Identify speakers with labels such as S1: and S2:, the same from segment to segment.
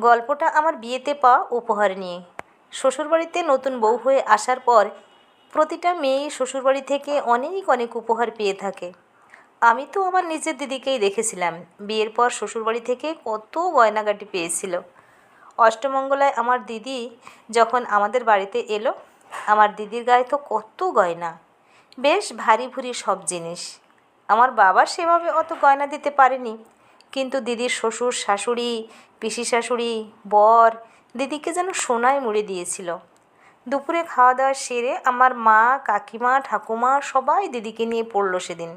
S1: গল্পটা আমার বিয়েতে পাওয়া উপহার নিয়ে। শ্বশুরবাড়িতে নতুন বউ হয়ে আসার পর প্রতিটা মেয়েই শ্বশুরবাড়ি থেকে অনেক অনেক উপহার পেয়ে থাকে। আমি তো আমার নিজের দিদিকেই দেখেছিলাম। বিয়ের পর শ্বশুরবাড়ি থেকে কত গয়নাগাটি পেয়েছিল। অষ্টমঙ্গলায় আমার দিদি যখন আমাদের বাড়িতে এলো, আমার দিদির গায়ে তো কত গয়না। বেশ ভারী ভুরি সব জিনিস। আমার বাবা সেভাবে অত গয়না দিতে পারেনি। কিন্তু দিদির শ্বশুর শাশুড়ি, পিসি শাশুড়ি, বর দিদিকে যেন সোনায় মুড়ে দিয়েছিল। দুপুরে খাওয়া দাওয়া সেরে আমার মা, কাকিমা, ঠাকুমা সবাই দিদিকে নিয়ে পড়ল সেদিন।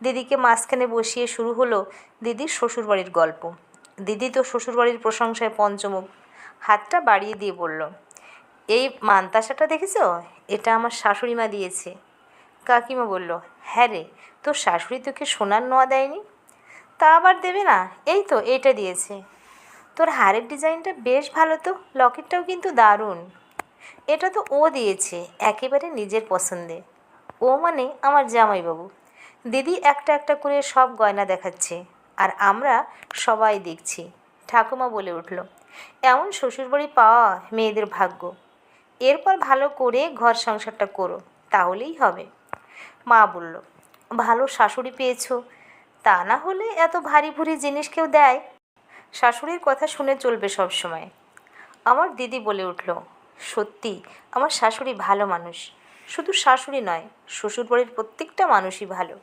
S1: দিদিকে মাঝখানে বসিয়ে শুরু হলো দিদির শ্বশুরবাড়ির গল্প। দিদি তো শ্বশুরবাড়ির প্রশংসায় পঞ্চমুখ। হাতটা বাড়িয়ে দিয়ে বলল, এই মানতাসাটা দেখেছ? এটা আমার শাশুড়ি মা দিয়েছে। কাকিমা বলল হ্যাঁ রে, তোর শাশুড়ি তোকে সোনার নোয়া দেয়নি? তা আবার দেবে না। এই তো, এটা দিয়েছে। তোর হারের ডিজাইনটা বেশ ভালো তো, লকেটটাও কিন্তু দারুণ। এটা তো ও দিয়েছে, একেবারে নিজের পছন্দে। ও মানে আমার জামাইবাবু। দিদি একটা একটা করে সব গয়না দেখাচ্ছে, আর আমরা সবাই দেখছি। ঠাকুমা বলে উঠল, এমন শ্বশুরবাড়ি পাওয়া মেয়েদের ভাগ্য। এরপর ভালো করে ঘর সংসারটা করো, তাহলেই হবে। মা বলল, ভালো শাশুড়ি পেয়েছ তা না হলে এত ভারী ভুরি জিনিস কেউ দেয়? শাশুড়ির কথা শুনে চলবে সব সময়। আমার দিদি বলে উঠল, সত্যি, আমার শাশুড়ি ভালো মানুষ। শুধু শাশুড়ি নয়, শ্বশুরবাড়ির প্রত্যেকটা মানুষই ভালো।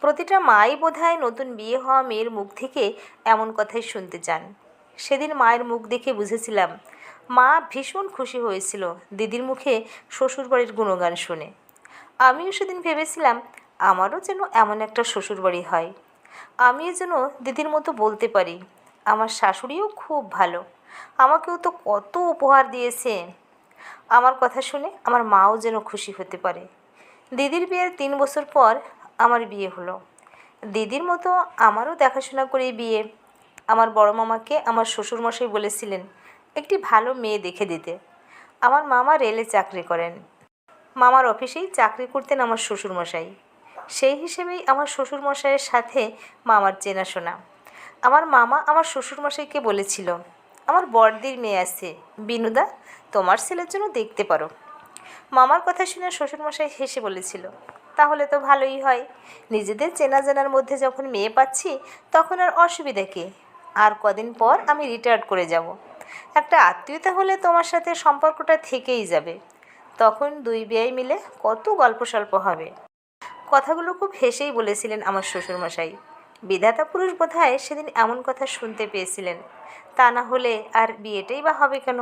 S1: প্রতিটা মাই বোধহয় নতুন বিয়ে হওয়া মেয়ের মুখ থেকে এমন কথাই শুনতে চান। সেদিন মায়ের মুখ দেখে বুঝেছিলাম, মা ভীষণ খুশি হয়েছিল দিদির মুখে শ্বশুরবাড়ির গুণগান শুনে। আমিও সেদিন ভেবেছিলাম আমারও যেন এমন একটা শ্বশুরবাড়ি হয়। আমিও যেন দিদির মতো বলতে পারি, আমার শাশুড়িও খুব ভালো। আমাকেও তো কত উপহার দিয়েছে। আমার কথা শুনে আমার মাও যেন খুশি হতে পারে। দিদির বিয়ের তিন বছর পর আমার বিয়ে হলো। দিদির মতো আমারও দেখাশোনা করে বিয়ে। আমার বড় মামাকে আমার শ্বশুরমশাই বলেছিলেন, একটি ভালো মেয়ে দেখে দিতে। আমার মামা রেলে চাকরি করেন। মামার অফিসেই চাকরি করতেন আমার শ্বশুরমশাই। সেই হিসেবেই আমার শ্বশুরমশাইয়ের সাথে মামার চেনাশোনা। আমার মামা আমার শ্বশুরমশাইকে বলেছিল, আমার বড়দির মেয়ে আছে। বিনুদা, তোমার ছেলের জন্য দেখতে পারো। মামার কথা শুনে শ্বশুরমশাই হেসে বলেছিল, তাহলে তো ভালোই হয়। নিজেদের চেনা জানার মধ্যে যখন মেয়ে পাচ্ছি, তখন আর অসুবিধা কী? আর কদিন পর আমি রিটায়ার্ড করে যাব। একটা আত্মীয়তা হলে তোমার সাথে সম্পর্কটা থেকেই যাবে। তখন দুই বেয়াই মিলে কত গল্প সল্প হবে। কথাগুলো খুব হেসেই বলেছিলেন আমার শ্বশুরমশাই। বিধাতা পুরুষ বোধহয় সেদিন এমন কথা শুনতে পেয়েছিলেন, তা না হলে আর বিয়েটাই বা হবে কেন?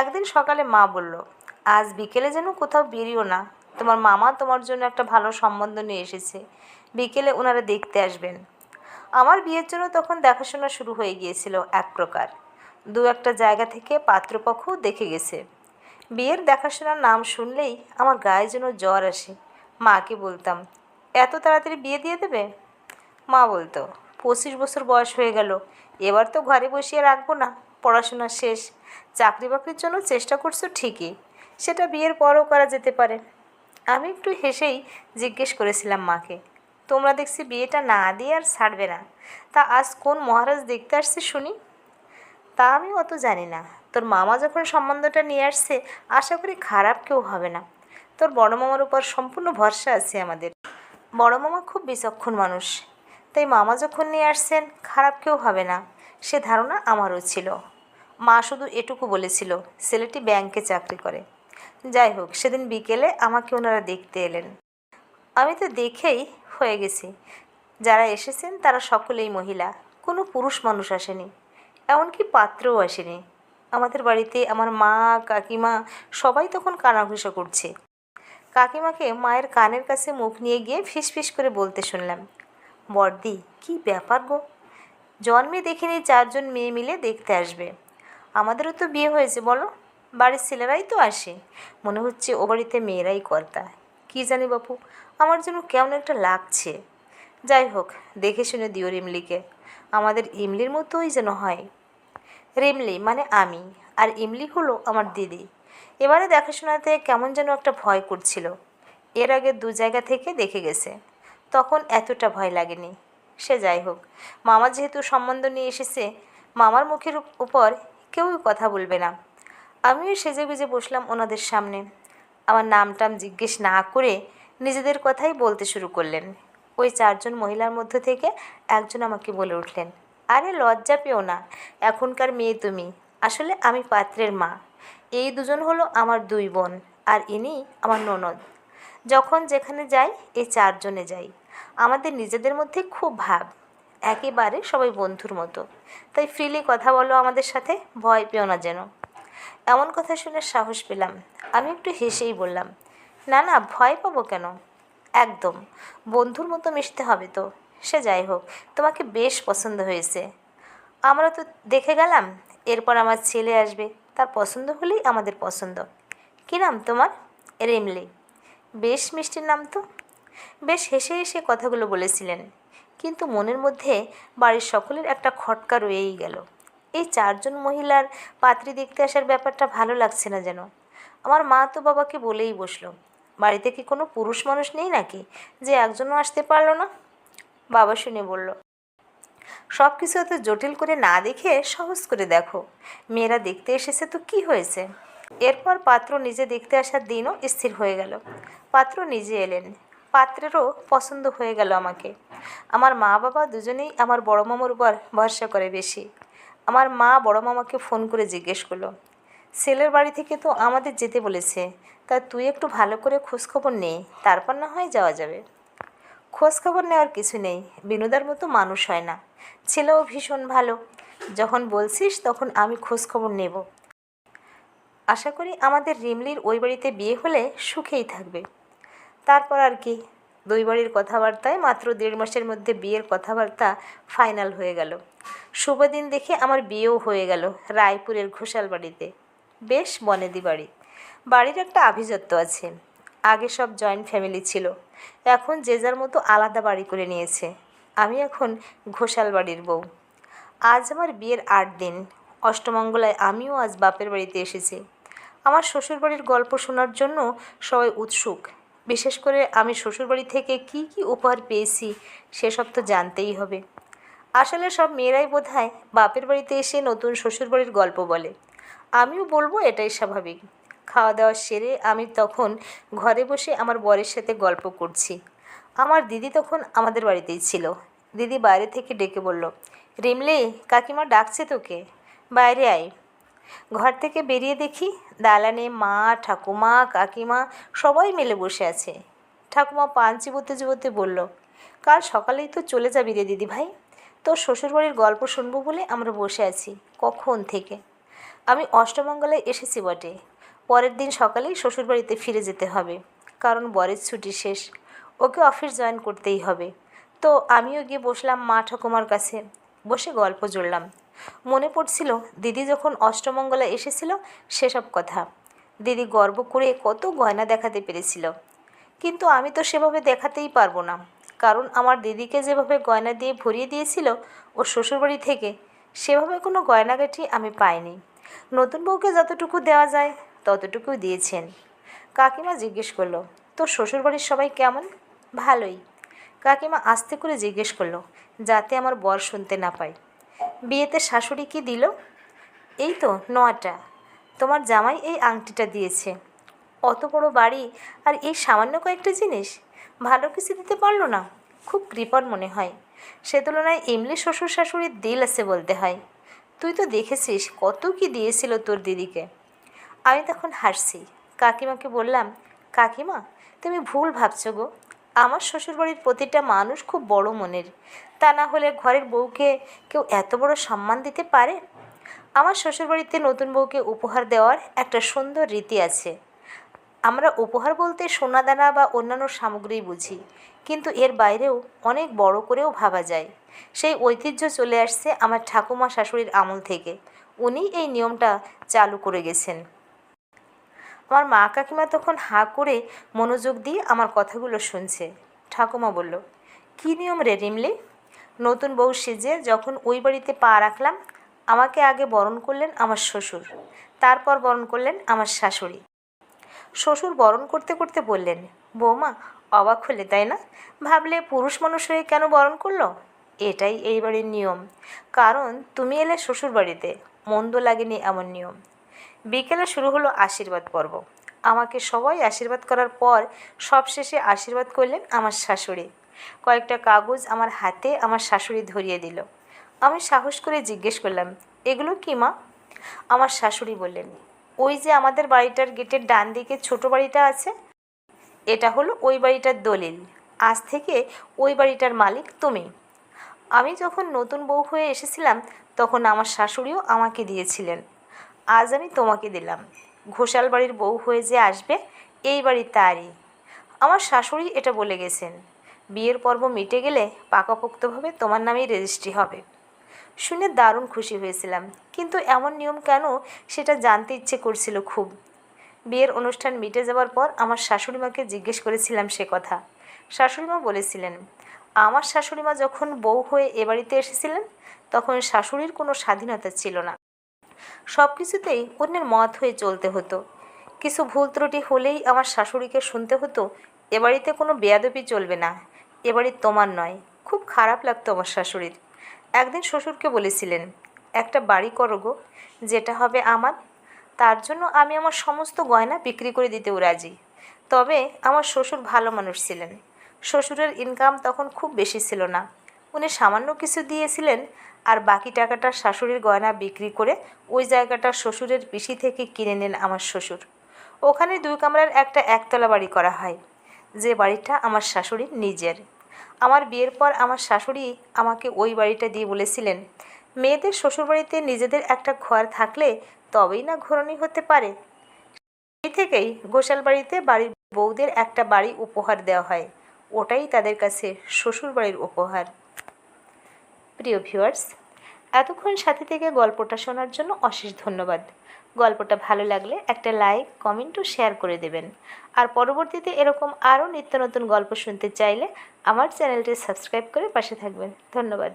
S1: একদিন সকালে মা বলল, আজ বিকেলে যেন কোথাও বেরিও না। তোমার মামা তোমার জন্য একটা ভালো সম্বন্ধ নিয়ে এসেছে। বিকেলে ওনারা দেখতে আসবেন। আমার বিয়ের জন্য তখন দেখাশোনা শুরু হয়ে গিয়েছিল এক প্রকার। দু একটা জায়গা থেকে পাত্রপক্ষও দেখে গেছে। বিয়ের দেখাশোনার নাম শুনলেই আমার গায়ে যেন জ্বর আসে। মাকে বলতাম, এত তাড়াতাড়ি বিয়ে দিয়ে দেবে? মা বলতো, পঁচিশ বছর বয়স হয়ে গেল, এবার তো ঘরে বসিয়ে রাখব না, পড়াশোনা শেষ, চাকরি বাকরির জন্য চেষ্টা করছ ঠিকই, সেটা বিয়ের পরও করা যেতে পারে। আমি একটু হেসেই জিজ্ঞেস করেছিলাম মাকে, তোমরা দেখছি বিয়েটা না দিয়ে আর ছাড়বে না, তা আজ কোন মহারাজ দেখতে আসছে শুনি? তা আমি অত জানি না, তোর মামা যখন সম্বন্ধটা নিয়ে আসছে, আশা করি খারাপ কেউ হবে না। তোর বড় মামার উপর সম্পূর্ণ ভরসা আছে আমাদের। বড় মামা খুব বিচক্ষণ মানুষ। তাই মামা যখন নিয়ে আসছেন, খারাপ কেউ হবে না। সে ধারণা আমারও ছিল। মা শুধু এটুকু বলেছিল, ছেলেটি ব্যাংকে চাকরি করে। যাই হোক, সেদিন বিকেলে আমাকে ওনারা দেখতে এলেন। আমি তো দেখেই হয়ে গেছি। যারা এসেছেন, তারা সকলেই মহিলা। কোনো পুরুষ মানুষ আসেনি। এমনকি পাত্রও আসেনি। আমাদের বাড়িতে আমার মা, কাকিমা সবাই তখন কানাঘুষা করছে। কাকিমাকে মায়ের কানের কাছে মুখ নিয়ে গিয়ে ফিস ফিস করে বলতে শুনলাম, বর্দি, কি ব্যাপার গো? জন্মে দেখিনি চারজন মেয়ে মিলে দেখতে আসবে। আমাদেরও তো বিয়ে হয়েছে, বলো। বাড়ির ছেলেরাই তো আসে। মনে হচ্ছে ও বাড়িতে মেয়েরাই কর্তা। কী জানি বাপু, আমার জন্য কেমন একটা লাগছে। যাই হোক, দেখে শুনে দিও রিমলিকে। আমাদের ইমলির মতোই যেন হয়। রিমলি মানে আমি, আর ইমলি হলো আমার দিদি। এবারে দেখাশোনাতে কেমন যেন একটা ভয় করছিল। এর আগে দু জায়গা থেকে দেখে গেছে। তখন এতটা ভয় লাগেনি। সে যাই হোক, মামা যেহেতু সম্বন্ধ নিয়ে এসেছে, মামার মুখের উপর কেউই কথা বলবে না। আমিও সেজে গুজে বসলাম ওনাদের সামনে। আমার নাম টাম জিজ্ঞেস না করে নিজেদের কথাই বলতে শুরু করলেন। ওই চারজন মহিলার মধ্য থেকে একজন আমাকে বলে উঠলেন, আরে লজ্জা পেও না, এখনকার মেয়ে তুমি। আসলে আমি পাত্রের মা। এই দুজন হলো আমার দুই বোন আর ইনি আমার ননদ। যখন যেখানে যাই, এই চারজনে যাই। আমাদের নিজেদের মধ্যে খুব ভাব। একেবারে সবাই বন্ধুর মতো। তাই ফ্রিলি কথা বলো আমাদের সাথে, ভয় পেও না যেন। এমন কথা শুনে সাহস পেলাম। আমি একটু হেসেই বললাম, না না, ভয় পাবো কেন? একদম, বন্ধুর মতো মিশতে হবে তো। সে যাই হোক, তোমাকে বেশ পছন্দ হয়েছে। আমরা তো দেখে গেলাম, এরপর আমার ছেলে আসবে। তার পছন্দ হলেই আমাদের পছন্দ। কী নাম তোমার? রেমলি। বেশ মিষ্টির নাম তো। বেশ হেসে হেসে কথাগুলো বলেছিলেন। কিন্তু মনের মধ্যে বাড়ির সকলের একটা খটকা রয়েই গেল। এই চারজন মহিলার পাত্রী দেখতে আসার ব্যাপারটা ভালো লাগছে না যেন। আমার মা তো বাবাকে বলেই বসল। বাড়িতে কি কোনো পুরুষ মানুষ নেই নাকি, যে একজনও আসতে পারল না? বাবা শুনে বলল সব কিছু এত জটিল করে না দেখে সহজ করে দেখো। মেয়েরা দেখতে এসেছে তো কি হয়েছে? এরপর পাত্র নিজে দেখতে আসার দিনও স্থির হয়ে গেল। পাত্র নিজে এলেন। পাত্রেরও পছন্দ হয়ে গেল আমাকে। আমার মা বাবা দুজনেই আমার বড় মামার উপর ভরসা করে বেশি। আমার মা বড় মামাকে ফোন করে জিজ্ঞেস করল, ছেলের বাড়ি থেকে তো আমাদের যেতে বলেছে, তা তুই একটু ভালো করে খোঁজখবর নে, তারপর না হয় যাওয়া যাবে। খোঁজখবর নেওয়ার কিছু নেই। বিনোদার মতো মানুষ হয় না। ছেলেও ভীষণ ভালো। যখন বলছিস তখন আমি খোঁজখবর নেব। আশা করি আমাদের রিমলির ওই বাড়িতে বিয়ে হলে সুখেই থাকবে। তারপর আর কি, দুই বাড়ির কথাবার্তায় মাত্র দেড় মাসের মধ্যে বিয়ের কথাবার্তা ফাইনাল হয়ে গেল। শুভ দিন দেখে আমার বিয়েও হয়ে গেল রায়পুরের ঘোষাল বাড়িতে। বেশ বনেদি বাড়ি। বাড়ির একটা আভিজাত্য আছে। আগে সব জয়েন্ট ফ্যামিলি ছিল। এখন যে যার মতো আলাদা বাড়ি করে নিয়েছে। আমি এখন ঘোষাল বাড়ির বউ। আজ আমার বিয়ের আট দিন। অষ্টমঙ্গলায় আমিও আজ বাপের বাড়িতে এসেছি। আমার শ্বশুরবাড়ির গল্প শোনার জন্য সবাই উৎসুক। বিশেষ করে আমি শ্বশুরবাড়ি থেকে কি কি উপহার পেয়েছি, সেসব তো জানতেই হবে। আসলে সব মেয়েরাই বোধহয় বাপের বাড়িতে এসে নতুন শ্বশুরবাড়ির গল্প বলে। আমিও বলব এটাই স্বাভাবিক। খাওয়া দাওয়া সেরে আমি তখন ঘরে বসে আমার বরের সাথে গল্প করছি। আমার দিদি তখন আমাদের বাড়িতেই ছিল। দিদি বাইরে থেকে ডেকে বলল, রিমলে, কাকিমা ডাকছে তোকে। বাইরে আয়। ঘর থেকে বেরিয়ে দেখি দালানে মা, ঠাকুমা, কাকিমা সবাই মিলে বসে আছে। ঠাকুমা পান চিবোতে চিবোতে বলল, কাল সকালেই তো চলে যাবি রে দিদি ভাই। তোর শ্বশুরবাড়ির গল্প শুনব বলে আমরা বসে আছি। কখন থেকে? আমি অষ্টমঙ্গলায় এসেছি বটে। পরের দিন সকালেই শ্বশুরবাড়িতে ফিরে যেতে হবে। কারণ বরের ছুটি শেষ। ওকে অফিস জয়েন করতেই হবে। তো আমিও গিয়ে বসলাম মা ঠাকুমার কাছে। বসে গল্প জুড়লাম। মনে পড়ছিল দিদি যখন অষ্টমঙ্গলা এসেছিল সেসব কথা। দিদি গর্ব করে কত গয়না দেখাতে পেরেছিল। কিন্তু আমি তো সেভাবে দেখাতেই পারব না। কারণ আমার দিদিকে যেভাবে গয়না দিয়ে ভরিয়ে দিয়েছিল ওর শ্বশুরবাড়ি থেকে, সেভাবে কোনো গয়নাগাটি আমি পাইনি। নতুন বউকে যতটুকু দেওয়া যায় ততটুকুই দিয়েছেন। কাকিমা জিজ্ঞেস করল, তোর শ্বশুরবাড়ির সবাই কেমন? ভালোই। কাকিমা আস্তে করে জিজ্ঞেস করল, যাতে আমার বর শুনতে না পায়। বিয়েতে শাশুড়ি কি দিল? এই তো নটা তোমার জামাই এই আংটিটা দিয়েছে। অত বড় বাড়ি আর এই সামান্য কয়েকটা জিনিস? ভালো কিছু দিতে পারল না? খুব কৃপণ মনে হয়। সে তুলনায় এমনি শ্বশুর শাশুড়ির দিল আছে বলতে হয়। তুই তো দেখেছিস কত কি দিয়েছিল তোর দিদিকে। আমি তখন হাসছি। কাকিমাকে বললাম, কাকিমা, তুমি ভুল ভাবছ গো। আমার শ্বশুরবাড়ির প্রতিটা মানুষ খুব বড় মনের। তা না হলে ঘরের বউকে কেউ এত বড় সম্মান দিতে পারে? আমার শ্বশুরবাড়িতে নতুন বউকে উপহার দেওয়ার একটা সুন্দর রীতি আছে। আমরা উপহার বলতে সোনাদানা বা অন্যান্য সামগ্রী বুঝি, কিন্তু এর বাইরেও অনেক বড় করেও ভাবা যায়। সেই ঐতিহ্য চলে আসছে আমার ঠাকুমা শাশুড়ির আমল থেকে। উনি এই নিয়মটা চালু করে গেছেন। আমার মা কাকিমা তখন হাঁ করে মনোযোগ দিয়ে আমার কথাগুলো শুনছে। ঠাকুমা বলল, কী নিয়ম রে রিমলি? নতুন বউ সেজে যখন ওই বাড়িতে পা রাখলাম, আমাকে আগে বরণ করলেন আমার শ্বশুর, তারপর বরণ করলেন আমার শাশুড়ি। শ্বশুর বরণ করতে করতে বললেন, বৌমা, অবাক হলে, তাই না? ভাবলে পুরুষ মানুষ হয়ে কেন বরণ করল? এটাই এই বাড়ির নিয়ম। কারণ তুমি এলে শ্বশুর বাড়িতে মন্দ লাগেনি এমন নিয়ম। বিকেলে শুরু হলো আশীর্বাদ পর্ব। আমাকে সবাই আশীর্বাদ করার পর সবশেষে আশীর্বাদ করলেন আমার শাশুড়ি। কয়েকটা কাগজ আমার হাতে আমার শাশুড়ি ধরিয়ে দিল। আমি সাহস করে জিজ্ঞেস করলাম, এগুলো কি মা? আমার শাশুড়ি বললেন, ওই যে আমাদের বাড়িটার গেটের ডান দিকে ছোট বাড়িটা আছে, এটা হলো ওই বাড়িটার দলিল। আজ থেকে ওই বাড়িটার মালিক তুমি। আমি যখন নতুন বউ হয়ে এসেছিলাম, তখন আমার শাশুড়িও আমাকে দিয়েছিলেন। আজ আমি তোমাকে দিলাম। ঘোষাল বাড়ির বউ হয়ে যে আসবে, এই বাড়ির তারই। আমার শাশুড়ি এটা বলে গেছেন। বিয়ের পর্ব মিটে গেলে পাকাপোক্তভাবে তোমার নামেই রেজিস্ট্রি হবে। শুনে দারুণ খুশি হয়েছিলাম, কিন্তু এমন নিয়ম কেন সেটা জানতে ইচ্ছে করছিল খুব। বিয়ের অনুষ্ঠান মিটে যাওয়ার পর আমার শাশুড়ি মাকে জিজ্ঞেস করেছিলাম সে কথা। শাশুড়িমা বলেছিলেন, আমার শাশুড়িমা যখন বউ হয়ে এ বাড়িতে এসেছিলেন, তখন শাশুড়ির কোনো স্বাধীনতা ছিল না। সব কিছুতেই অন্যের মত হয়ে চলতে হতো। কিছু ভুল ত্রুটি হলেই আমার শাশুড়িকে শুনতে হতো, এ বাড়িতে কোনো বেয়াদবি চলবে না, এ বাড়ি তোমার নয়। খুব খারাপ লাগতো আমার শাশুড়ির। একদিন শ্বশুরকে বলেছিলেন, একটা বাড়ি করো গো, যেটা হবে আমার, তার জন্য আমি আমার সমস্ত গয়না বিক্রি করে দিতেও রাজি। তবে আমার শ্বশুর ভালো মানুষ ছিলেন। শ্বশুরের ইনকাম তখন খুব বেশি ছিল না। উনি সামান্য কিছু দিয়েছিলেন আর বাকি টাকাটা শাশুড়ির গয়না বিক্রি করে ওই জায়গাটা শ্বশুরের পিসি থেকে কিনে নেন আমার শ্বশুর। ওখানে দুই কামরার একটা একতলা বাড়ি করা হয়। যে বাড়িটা আমার শাশুড়ির নিজের। আমার বিয়ের পর আমার শাশুড়ি আমাকে ওই বাড়িটা দিয়ে বলেছিলেন, মেয়েদের শ্বশুরবাড়িতে নিজেদের একটা ঘর থাকলে তবেই না ঘরণী হতে পারে। সেই থেকেই ঘোষাল বাড়িতে বাড়ির বউদের একটা বাড়ি উপহার দেওয়া হয়। ওটাই তাদের কাছে শ্বশুরবাড়ির উপহার। প্রিয় ভিউয়ার্স, এতক্ষণ সাথে থেকে গল্পটা শোনার জন্য অশেষ ধন্যবাদ। গল্পটা ভালো লাগলে একটা লাইক, কমেন্ট ও শেয়ার করে দেবেন। আর পরবর্তীতে এরকম আরও নিত্য নতুন গল্প শুনতে চাইলে আমার চ্যানেলটি সাবস্ক্রাইব করে পাশে থাকবেন। ধন্যবাদ।